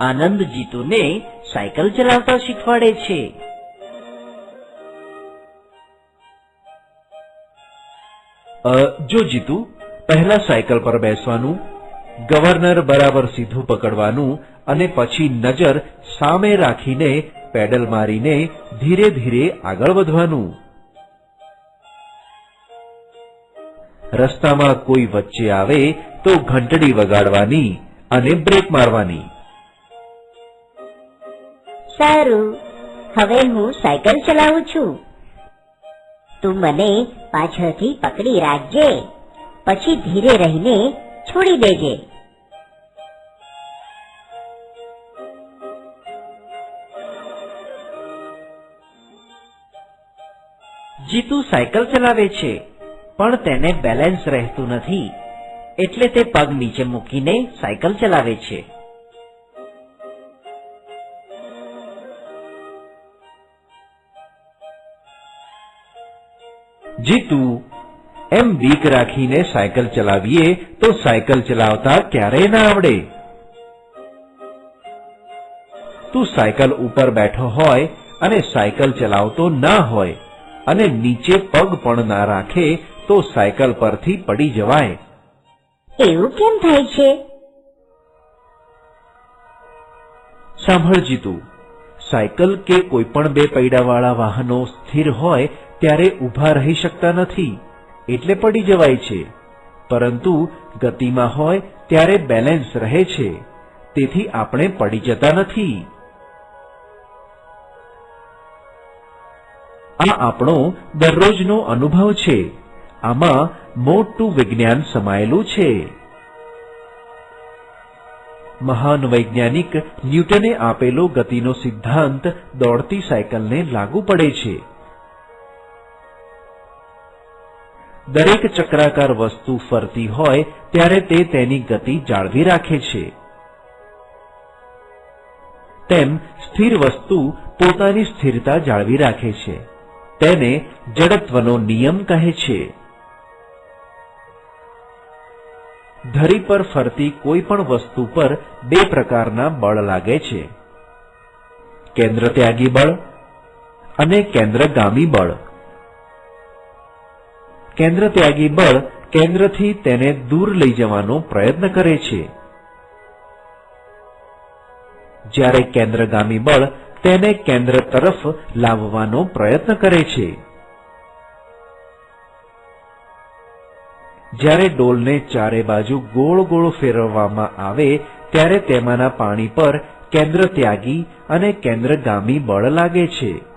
આનંદ જીતુને cycle ચલાવતા શીખવાડે છે. જો જીતુ, પહેલા સાયકલ પર બેસવાનું, ગવર્નર બરાબર સીધું પકડવાનું અને પછી નજર સામે રાખીને પેડલ મારીને ધીરે ધીરે આગળ વધવાનું. રસ્તામાં કોઈ વચ્ચે આવે તો ઘંટડી વગાડવાની અને બ્રેક મારવાની. સારું. હવે હું સાયકલ ચલાવું છું. તું મને પાછળથી પકડી રાખજે. પછી ધીરે રહીને છોડી દેજે. જીતુ સાયકલ ચલાવે છે, પણ તેને બેલેન્સ રહેતું નથી. એટલે તે પગ નીચે મૂકીને સાયકલ ચલાવે છે. જીતુ એમ બીક રાખીને સાયકલ ચલાવીએ તો સાયકલ ચલાવતા ક્યારેય ના આવડે. તું સાયકલ ઉપર બેઠો હોય અને સાયકલ ચલાવતો ના હોય અને નીચે પગ પણ ના રાખે તો સાયકલ પરથી પડી જવાય. એવું કેમ થાય છે? સાંભળ જીતુ સાયકલ કે કોઈ પણ બે પૈડાવાળા વાહનો સ્થિર હોય ત્યારે ઊભા રહી શકતા નથી, એટલે પડી જવાય છે. પરંતુ ગતિમાં હોય ત્યારે બેલેન્સ રહે છે, તેથી આપણે પડી જતા નથી. આ આપણો દરરોજનો અનુભવ છે. આમાં મોટું વિજ્ઞાન સમાયેલું છે. મહાન વૈજ્ઞાનિક ન્યૂટને આપેલો ગતિનો સિદ્ધાંત દોડતી સાયકલને લાગુ પડે છે. દરેક ચક્રાકાર વસ્તુ ફરતી હોય ત્યારે તે તેની ગતિ જાળવી રાખે છે. તેમ સ્થિર વસ્તુ પોતાની સ્થિરતા જાળવી રાખે છે. તેને જડત્વનો નિયમ કહે છે. ધરી પર ફરતી કોઈ પણ વસ્તુ પર બે પ્રકારના બળ લાગે છે. કેન્દ્ર ત્યાગી બળ અને કેન્દ્રગામી બળ. કેન્દ્ર ત્યાગી બળ કેન્દ્રથી તેને દૂર લઈ જવાનો પ્રયત્ન કરે છે. જ્યારે કેન્દ્રગામી બળ તેને કેન્દ્ર તરફ લાવવાનો પ્રયત્ન કરે છે. જ્યારે ડોલને ચારે બાજુ ગોળ ગોળ ફેરવવામાં આવે, ત્યારે તેમાંના પાણી પર કેન્દ્ર ત્યાગી અને કેન્દ્રગામી બળ લાગે છે.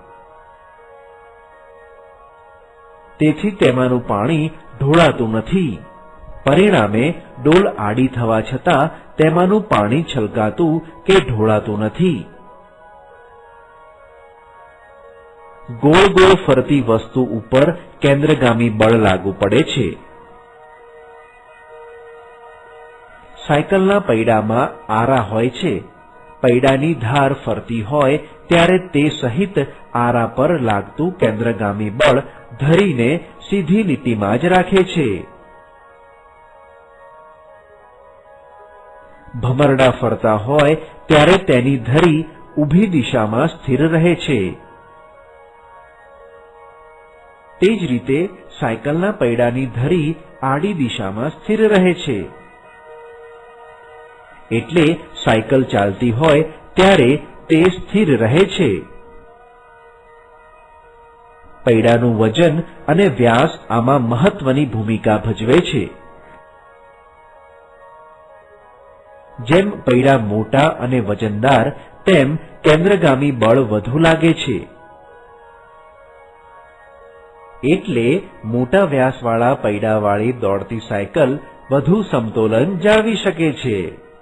તેથી તેમાંનું પાણી ઢોળાતું નથી. પરિણામે ડોલ આડી થવા છતાં તેમાંનું પાણી છલકાતું કે ઢોળાતું નથી. ગોળ ગોળ ફરતી વસ્તુ ઉપર કેન્દ્રગામી બળ લાગુ પડે છે. સાયકલના પૈડામાં આરા હોય છે. પૈડાની ધાર ફરતી હોય ત્યારે તે સહિત આરા પર લાગતું કેન્દ્રગામી બળ ધરીને સીધી લીટીમાં જ રાખે છે. ભમરડા ફરતા હોય ત્યારે તેની ધરી ઊભી દિશામાં સ્થિર રહે છે. તે જ રીતે સાયકલના પૈડાની ધરી આડી દિશામાં સ્થિર રહે છે. એટલે સાયકલ ચાલતી હોય ત્યારે તે સ્થિર રહે છે. પૈડાનું વજન અને વ્યાસ આમાં મહત્વની ભૂમિકા ભજવે છે. જેમ પૈડા મોટા અને વજનદાર, તેમ કેન્દ્રગામી બળ વધુ લાગે છે. એટલે મોટા વ્યાસવાળા પૈડાવાળી દોડતી સાયકલ વધુ સમતોલન જાળવી શકે છે.